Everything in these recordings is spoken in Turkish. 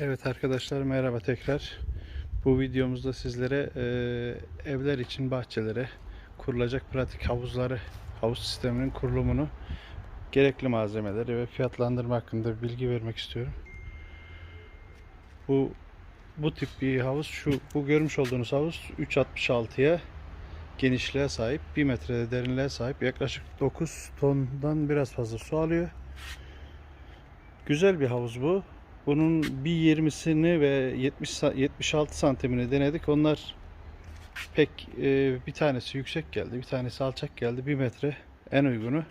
Evet arkadaşlar merhaba tekrar. Bu videomuzda sizlere e, evler için bahçelere kurulacak pratik havuzları, havuz sisteminin kurulumunu, gerekli malzemeleri ve fiyatlandırma hakkında bilgi vermek istiyorum. Bu bu tip bir havuz şu bu görmüş olduğunuz havuz 3.66'ya genişliğe sahip 1 metrede derinliğe sahip yaklaşık 9 tondan biraz fazla su alıyor. Güzel bir havuz bu. Bunun bir 20'sini ve 70 sa- 76 santimini denedik. Onlar pek e, bir tanesi yüksek geldi, bir tanesi alçak geldi. 1 metre en uygunu.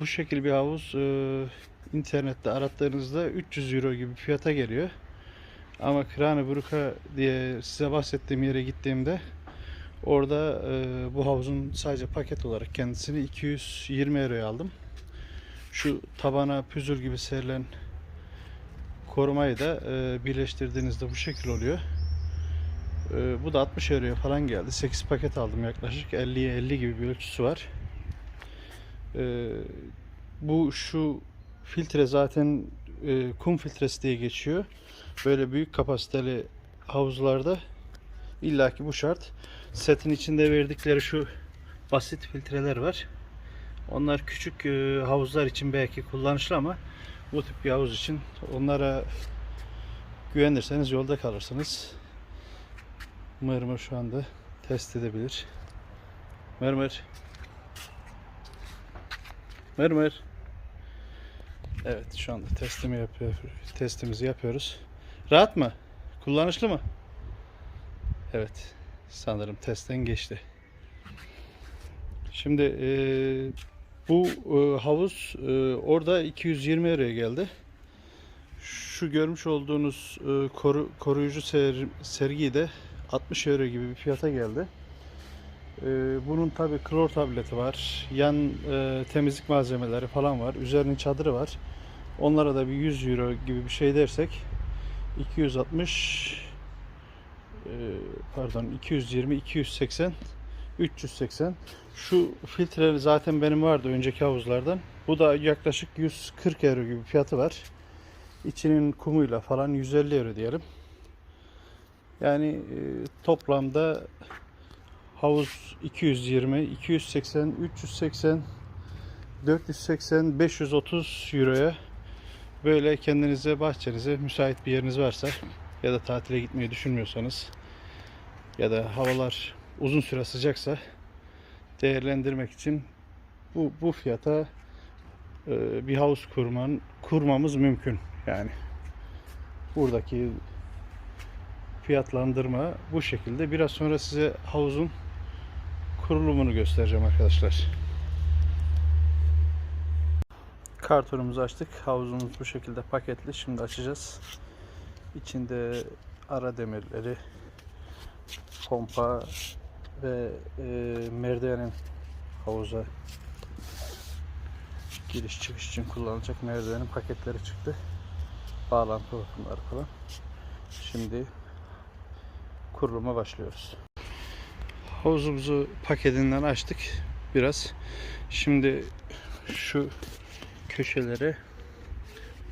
Bu şekil bir havuz e, internette arattığınızda 300 euro gibi fiyata geliyor. Ama Krane diye size bahsettiğim yere gittiğimde orada e, bu havuzun sadece paket olarak kendisini 220 euroya aldım. Şu tabana püzür gibi serilen korumayı da e, birleştirdiğinizde bu şekil oluyor. E, bu da 60 euroya falan geldi. 8 paket aldım yaklaşık. 50'ye 50 gibi bir ölçüsü var. E, bu şu filtre zaten e, kum filtresi diye geçiyor. Böyle büyük kapasiteli havuzlarda illaki bu şart. Setin içinde verdikleri şu basit filtreler var. Onlar küçük e, havuzlar için belki kullanışlı ama bu tip bir havuz için onlara güvenirseniz yolda kalırsınız. Mırmır şu anda test edebilir. Mırmır. Mırmır. Evet şu anda testimi yapıyor, testimizi yapıyoruz. Rahat mı? Kullanışlı mı? Evet. Sanırım testten geçti. Şimdi eee bu e, havuz e, orada 220 euroya geldi. Şu görmüş olduğunuz e, koru, koruyucu ser, sergiyi de 60 euro gibi bir fiyata geldi. E, bunun tabi klor tableti var. Yan e, temizlik malzemeleri falan var. Üzerinin çadırı var. Onlara da bir 100 euro gibi bir şey dersek 260 e, pardon 220 280 380 şu filtreleri zaten benim vardı önceki havuzlardan. Bu da yaklaşık 140 euro gibi fiyatı var. İçinin kumuyla falan 150 euro diyelim. Yani e, toplamda havuz 220, 280, 380, 480, 530 euroya böyle kendinize bahçenize müsait bir yeriniz varsa ya da tatile gitmeyi düşünmüyorsanız ya da havalar uzun süre sıcaksa değerlendirmek için bu bu fiyata e, bir havuz kurman kurmamız mümkün. Yani buradaki fiyatlandırma bu şekilde. Biraz sonra size havuzun kurulumunu göstereceğim arkadaşlar. Kartonumuzu açtık. Havuzumuz bu şekilde paketli. Şimdi açacağız. İçinde ara demirleri, pompa ve e, merdivenin havuza giriş çıkış için kullanılacak merdivenin paketleri çıktı. Bağlantı bakımları falan. Şimdi kuruluma başlıyoruz. Havuzumuzu paketinden açtık biraz. Şimdi şu köşelere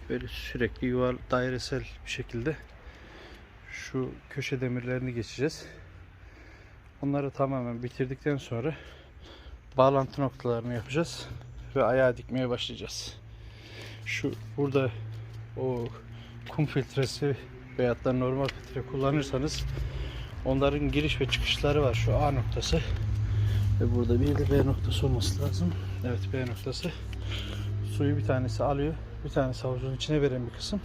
böyle sürekli yuvar dairesel bir şekilde şu köşe demirlerini geçeceğiz. Onları tamamen bitirdikten sonra bağlantı noktalarını yapacağız ve ayağa dikmeye başlayacağız. Şu burada o kum filtresi veyahut da normal filtre kullanırsanız onların giriş ve çıkışları var şu A noktası ve burada bir de B noktası olması lazım. Evet B noktası. Suyu bir tanesi alıyor, bir tanesi havuzun içine veren bir kısım.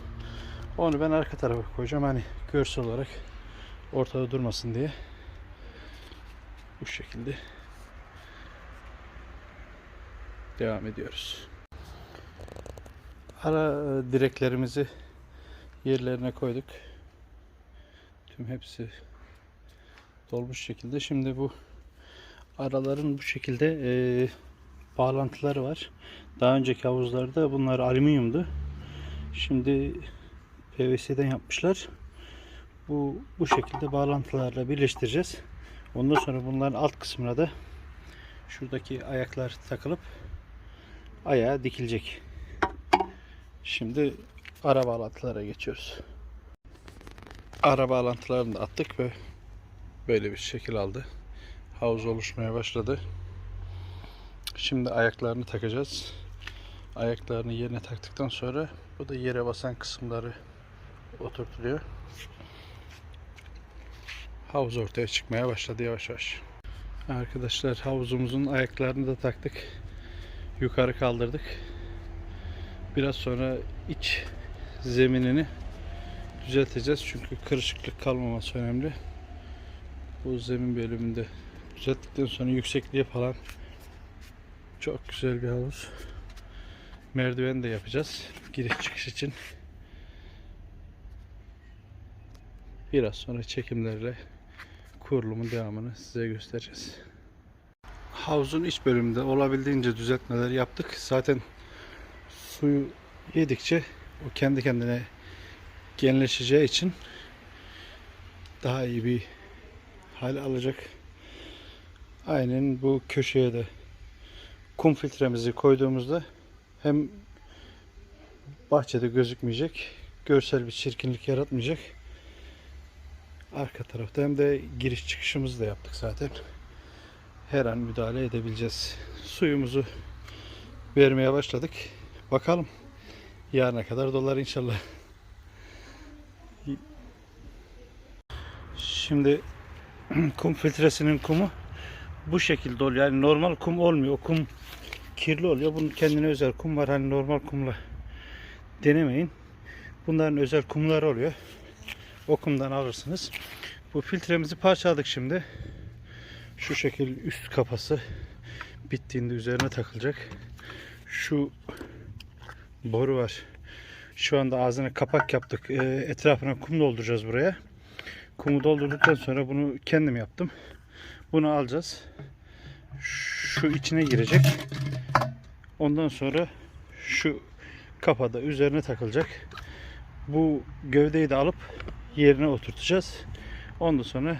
Onu ben arka tarafa koyacağım hani görsel olarak ortada durmasın diye. Bu şekilde devam ediyoruz. Ara e, direklerimizi yerlerine koyduk. Tüm hepsi dolmuş şekilde. Şimdi bu araların bu şekilde e, bağlantıları var. Daha önceki havuzlarda bunlar alüminyumdu. Şimdi PVC'den yapmışlar. Bu bu şekilde bağlantılarla birleştireceğiz. Ondan sonra bunların alt kısmına da şuradaki ayaklar takılıp ayağa dikilecek. Şimdi ara bağlantılara geçiyoruz. Ara bağlantılarını da attık ve böyle bir şekil aldı. Havuz oluşmaya başladı. Şimdi ayaklarını takacağız. Ayaklarını yerine taktıktan sonra bu da yere basan kısımları oturtuluyor. Havuz ortaya çıkmaya başladı yavaş yavaş. Arkadaşlar havuzumuzun ayaklarını da taktık. Yukarı kaldırdık. Biraz sonra iç zeminini düzelteceğiz. Çünkü kırışıklık kalmaması önemli. Bu zemin bölümünde düzelttikten sonra yüksekliğe falan çok güzel bir havuz. Merdiven de yapacağız. Giriş çıkış için. Biraz sonra çekimlerle kurulumun devamını size göstereceğiz. Havuzun iç bölümünde olabildiğince düzeltmeler yaptık. Zaten suyu yedikçe o kendi kendine genleşeceği için daha iyi bir hal alacak. Aynen bu köşeye de kum filtremizi koyduğumuzda hem bahçede gözükmeyecek, görsel bir çirkinlik yaratmayacak. Arka tarafta hem de giriş çıkışımızı da yaptık zaten. Her an müdahale edebileceğiz. Suyumuzu vermeye başladık. Bakalım yarına kadar dolar inşallah. Şimdi kum filtresinin kumu bu şekilde oluyor. Yani normal kum olmuyor. O kum kirli oluyor. Bunun kendine özel kum var. Hani normal kumla denemeyin. Bunların özel kumları oluyor. O kumdan alırsınız. Bu filtremizi parçaladık şimdi. Şu şekil üst kafası bittiğinde üzerine takılacak. Şu boru var. Şu anda ağzına kapak yaptık. Ee, etrafına kum dolduracağız buraya. Kumu doldurduktan sonra bunu kendim yaptım. Bunu alacağız. Şu içine girecek. Ondan sonra şu kapada üzerine takılacak. Bu gövdeyi de alıp yerine oturtacağız. Ondan sonra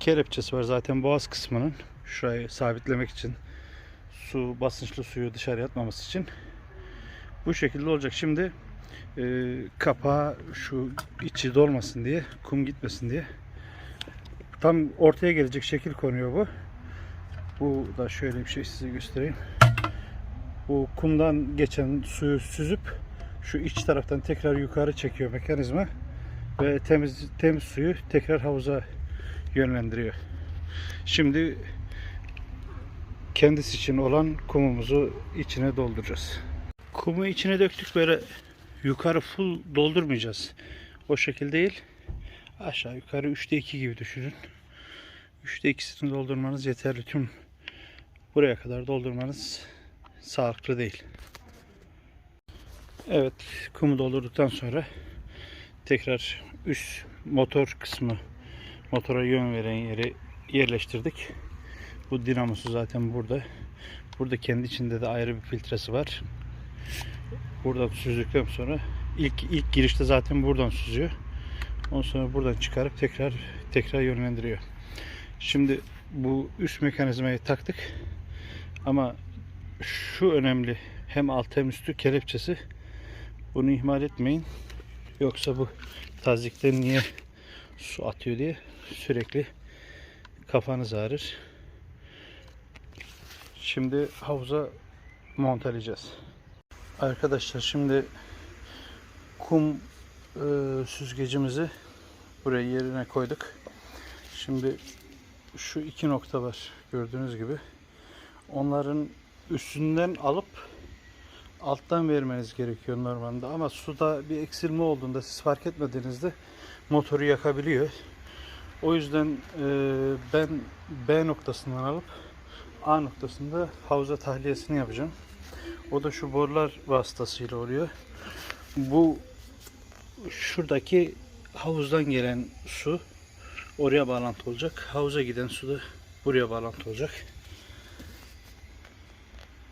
kelepçesi var zaten boğaz kısmının. Şurayı sabitlemek için su basınçlı suyu dışarı atmaması için. Bu şekilde olacak. Şimdi e, kapağı şu içi dolmasın diye, kum gitmesin diye tam ortaya gelecek şekil konuyor bu. Bu da şöyle bir şey size göstereyim. Bu kumdan geçen suyu süzüp şu iç taraftan tekrar yukarı çekiyor mekanizma ve temiz temiz suyu tekrar havuza yönlendiriyor. Şimdi kendisi için olan kumumuzu içine dolduracağız. Kumu içine döktük böyle yukarı full doldurmayacağız. O şekil değil. Aşağı yukarı 3'te 2 gibi düşünün. 3'te 2'sini doldurmanız yeterli. Tüm buraya kadar doldurmanız sağlıklı değil. Evet, kumu doldurduktan sonra tekrar üst motor kısmı motora yön veren yeri yerleştirdik. Bu dinamosu zaten burada. Burada kendi içinde de ayrı bir filtresi var. Buradan süzdükten sonra ilk ilk girişte zaten buradan süzüyor. Ondan sonra buradan çıkarıp tekrar tekrar yönlendiriyor. Şimdi bu üst mekanizmayı taktık. Ama şu önemli hem alt hem üstü kelepçesi. Bunu ihmal etmeyin. Yoksa bu tazikten niye su atıyor diye sürekli kafanız ağrır. Şimdi havuza montalayacağız. Arkadaşlar şimdi kum e, süzgecimizi buraya yerine koyduk. Şimdi şu iki nokta var gördüğünüz gibi. Onların üstünden alıp alttan vermeniz gerekiyor normalde ama suda bir eksilme olduğunda siz fark etmediğinizde motoru yakabiliyor. O yüzden e, ben B noktasından alıp A noktasında havuza tahliyesini yapacağım. O da şu borular vasıtasıyla oluyor. Bu şuradaki havuzdan gelen su oraya bağlantı olacak. Havuza giden su da buraya bağlantı olacak.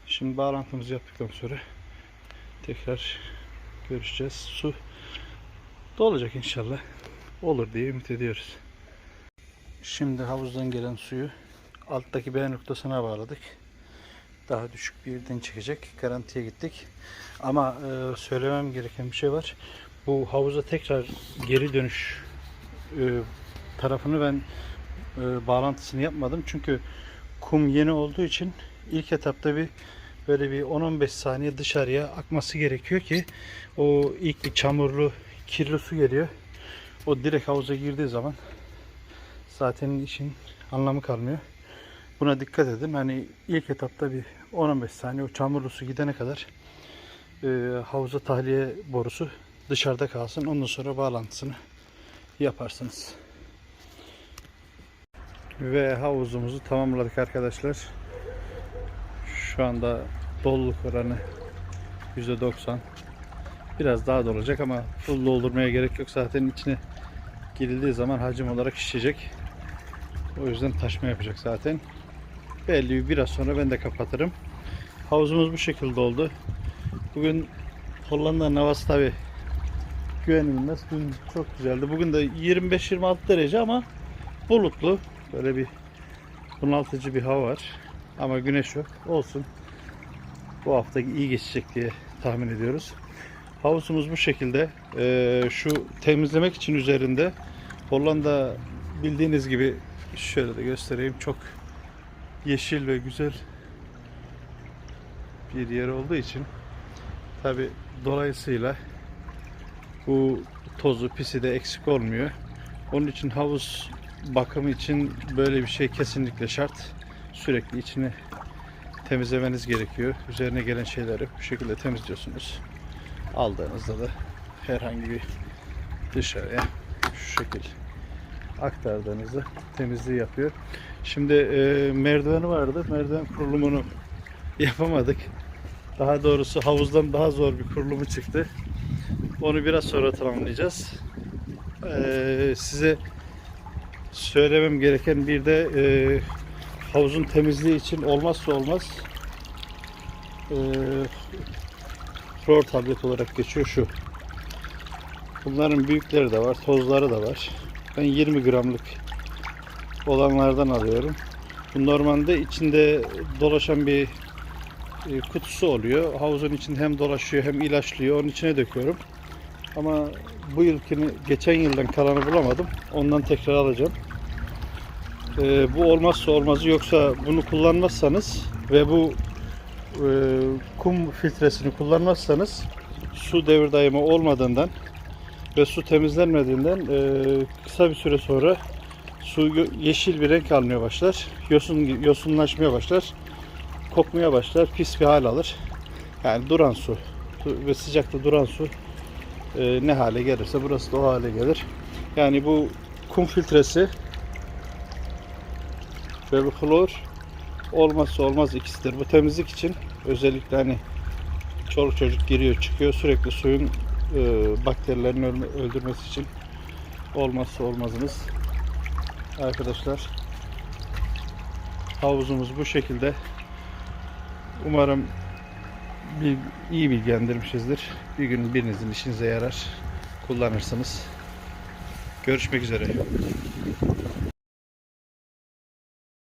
Şimdi bağlantımızı yaptıktan sonra tekrar görüşeceğiz. Su dolacak inşallah. Olur diye ümit ediyoruz. Şimdi havuzdan gelen suyu alttaki B noktasına bağladık. daha düşük bir yerden çekecek. Garantiye gittik. Ama e, söylemem gereken bir şey var. Bu havuza tekrar geri dönüş e, tarafını ben e, bağlantısını yapmadım. Çünkü kum yeni olduğu için ilk etapta bir böyle bir 10-15 saniye dışarıya akması gerekiyor ki o ilk bir çamurlu kirli su geliyor. O direkt havuza girdiği zaman zaten işin anlamı kalmıyor. Buna dikkat edin. Hani ilk etapta bir 10-15 saniye o çamurlu su gidene kadar e, havuza tahliye borusu dışarıda kalsın. Ondan sonra bağlantısını yaparsınız. Ve havuzumuzu tamamladık arkadaşlar. Şu anda doluluk oranı %90. Biraz daha dolacak ama full doldurmaya gerek yok. Zaten içine girildiği zaman hacim olarak şişecek. O yüzden taşma yapacak zaten. Belli bir biraz sonra ben de kapatırım. Havuzumuz bu şekilde oldu. Bugün Hollanda'nın havası tabi güvenilmez. Dün çok güzeldi. Bugün de 25-26 derece ama bulutlu. Böyle bir bunaltıcı bir hava var. Ama güneş yok. Olsun. Bu hafta iyi geçecek diye tahmin ediyoruz. Havuzumuz bu şekilde. Ee, şu temizlemek için üzerinde Hollanda bildiğiniz gibi şöyle de göstereyim. Çok yeşil ve güzel bir yer olduğu için tabi dolayısıyla bu tozu pisi de eksik olmuyor. Onun için havuz bakımı için böyle bir şey kesinlikle şart. Sürekli içini temizlemeniz gerekiyor. Üzerine gelen şeyleri bu şekilde temizliyorsunuz. Aldığınızda da herhangi bir dışarıya şu şekil aktardığınızda temizliği yapıyor. Şimdi e, merdiveni vardı. Merdiven kurulumunu yapamadık. Daha doğrusu havuzdan daha zor bir kurulumu çıktı. Onu biraz sonra tamamlayacağız. E, size söylemem gereken bir de e, havuzun temizliği için olmazsa olmaz e, tablet olarak geçiyor şu. Bunların büyükleri de var, tozları da var. Ben 20 gramlık olanlardan alıyorum. Bu normalde içinde dolaşan bir e, kutusu oluyor. Havuzun içinde hem dolaşıyor hem ilaçlıyor. Onun içine döküyorum. Ama bu yılkini geçen yıldan kalanı bulamadım. Ondan tekrar alacağım. E, bu olmazsa olmazı yoksa bunu kullanmazsanız ve bu e, kum filtresini kullanmazsanız su devir daimi olmadığından ve su temizlenmediğinden e, kısa bir süre sonra su yeşil bir renk almaya başlar. Yosun yosunlaşmaya başlar. Kokmaya başlar. Pis bir hal alır. Yani duran su ve sıcakta duran su e, ne hale gelirse burası da o hale gelir. Yani bu kum filtresi ve bu klor olmazsa olmaz ikisidir. Bu temizlik için özellikle hani çoluk çocuk giriyor çıkıyor sürekli suyun e, bakterilerini öldürmesi için olmazsa olmazımız. Arkadaşlar havuzumuz bu şekilde. Umarım bir, iyi bilgilendirmişizdir. Bir gün birinizin işinize yarar. Kullanırsınız. Görüşmek üzere.